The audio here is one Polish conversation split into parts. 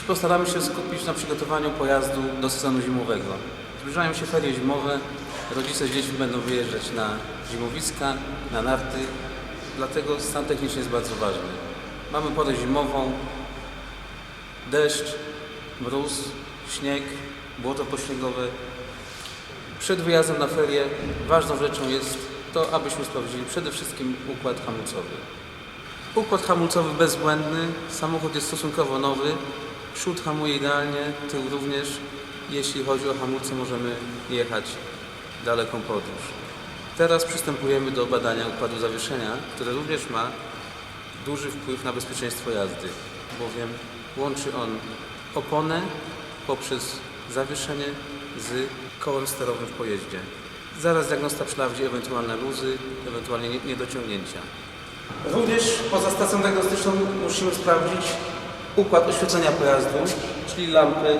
postaramy się skupić na przygotowaniu pojazdu do sezonu zimowego. Zbliżają się ferie zimowe, rodzice z dziećmi będą wyjeżdżać na zimowiska, na narty, dlatego stan techniczny jest bardzo ważny. Mamy porę zimową, deszcz, mróz, śnieg, błoto pośniegowe. Przed wyjazdem na ferie ważną rzeczą jest to, abyśmy sprawdzili przede wszystkim układ hamulcowy. Układ hamulcowy bezbłędny, samochód jest stosunkowo nowy, przód hamuje idealnie, tył również. Jeśli chodzi o hamulce możemy jechać daleką podróż. Teraz przystępujemy do badania układu zawieszenia, które również ma duży wpływ na bezpieczeństwo jazdy, bowiem łączy on oponę poprzez zawieszenie z kołem sterowym w pojeździe. Zaraz diagnosta sprawdzi ewentualne luzy, ewentualnie nie- niedociągnięcia. Również poza stacją diagnostyczną musimy sprawdzić układ oświetlenia pojazdu, czyli lampy,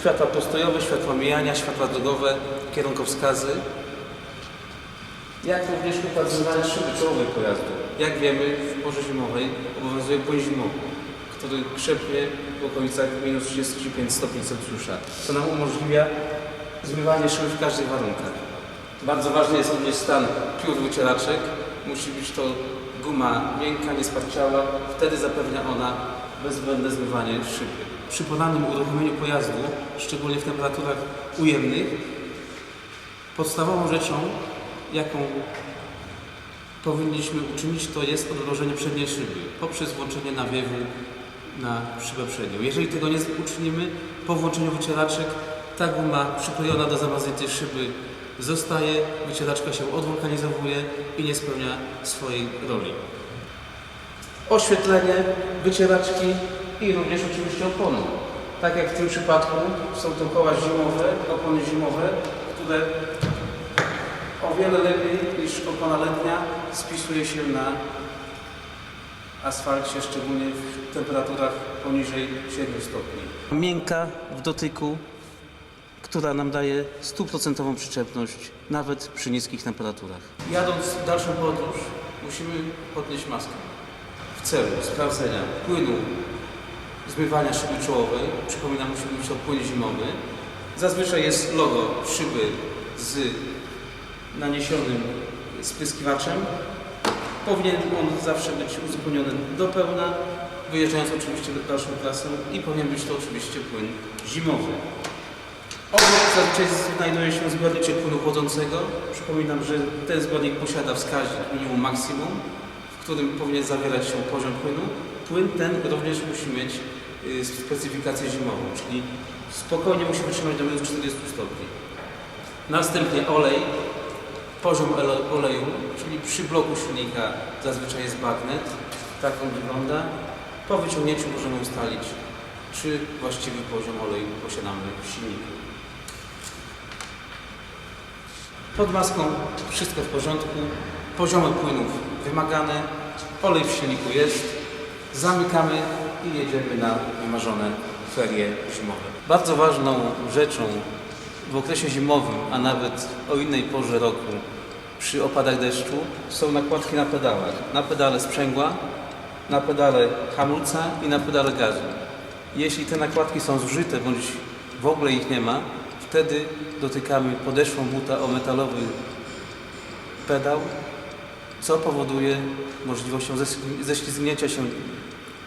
światła postojowe, światła mijania, światła drogowe, kierunkowskazy, jak również układ szyby czołowej pojazdu. Jak wiemy, w porze zimowej obowiązuje płyn zimowy, który krzepnie w okolicach minus 35 stopni Celsjusza, co nam umożliwia zmywanie szyby w każdych warunkach. Bardzo ważny jest również stan piór wycieraczek. Musi być to guma miękka, niesparciała. Wtedy zapewnia ona bezbłędne zmywanie szyby. Przy porannym uruchomieniu pojazdu, szczególnie w temperaturach ujemnych, podstawową rzeczą, jaką powinniśmy uczynić, to jest odmrożenie przedniej szyby poprzez włączenie nawiewu na szybę przednią. Jeżeli tego nie uczynimy, po włączeniu wycieraczek ta guma przyklejona do zamarzniętej szyby zostaje, wycieraczka się odwulkanizowuje i nie spełnia swojej roli. Oświetlenie, wycieraczki i również oczywiście opony. Tak jak w tym przypadku są to koła zimowe, opony zimowe, które o wiele lepiej niż opona letnia spisuje się na asfalcie, szczególnie w temperaturach poniżej 7 stopni. Miękka w dotyku, która nam daje stuprocentową przyczepność nawet przy niskich temperaturach. Jadąc dalszą podróż musimy podnieść maskę w celu sprawdzenia płynu zmywania szyby czołowej. Przypominam, musi być to płyn zimowy. Zazwyczaj jest logo szyby z naniesionym spryskiwaczem. Powinien on zawsze być uzupełniony do pełna, wyjeżdżając oczywiście w dalszą trasę i powinien być to oczywiście płyn zimowy. Obok zazwyczaj znajduje się zbiorniczek płynu chłodzącego. Przypominam, że ten zbiornik posiada wskaźnik minimum maksimum, w którym powinien zawierać się poziom płynu. Płyn ten również musi mieć y, specyfikację zimową, czyli spokojnie musi wytrzymać do minus 40 stopni. Następnie olej, poziom oleju, czyli przy bloku silnika zazwyczaj jest bagnet, tak on wygląda. Po wyciągnięciu możemy ustalić, czy właściwy poziom oleju posiadamy w silniku. Pod maską wszystko w porządku, poziomy płynów wymagane, olej w silniku jest, zamykamy i jedziemy na wymarzone ferie zimowe. Bardzo ważną rzeczą w okresie zimowym, a nawet o innej porze roku, przy opadach deszczu, są nakładki na pedałach. Na pedale sprzęgła, na pedale hamulca i na pedale gazu. Jeśli te nakładki są zużyte bądź w ogóle ich nie ma, wtedy dotykamy podeszwą buta o metalowy pedał, co powoduje możliwością zes- ześlizgnięcia się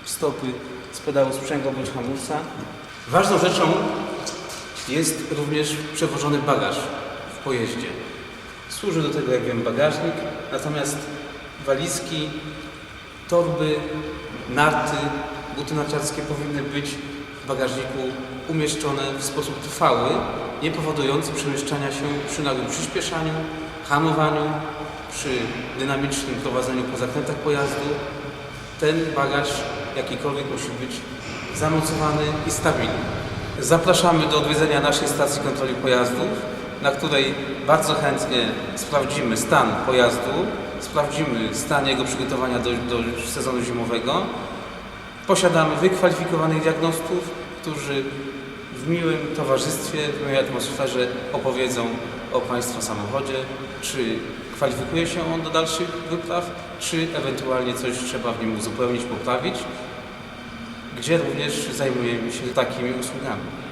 stopy z pedału sprzęgła bądź hamulca. Ważną rzeczą jest również przewożony bagaż w pojeździe. Służy do tego, jak wiem, bagażnik, natomiast walizki, torby, narty, buty narciarskie powinny być w bagażniku umieszczone w sposób trwały, nie powodujący przemieszczania się przy nagłym przyspieszaniu, hamowaniu, przy dynamicznym prowadzeniu po zakrętach pojazdu. Ten bagaż jakikolwiek musi być zamocowany i stabilny. Zapraszamy do odwiedzenia naszej stacji kontroli pojazdów, na której bardzo chętnie sprawdzimy stan pojazdu, sprawdzimy stan jego przygotowania do, do sezonu zimowego. Posiadamy wykwalifikowanych diagnostów, którzy w miłym towarzystwie, w miłej atmosferze opowiedzą o Państwa samochodzie, czy kwalifikuje się on do dalszych wypraw, czy ewentualnie coś trzeba w nim uzupełnić, poprawić. gdzie również zajmujemy się takimi usługami.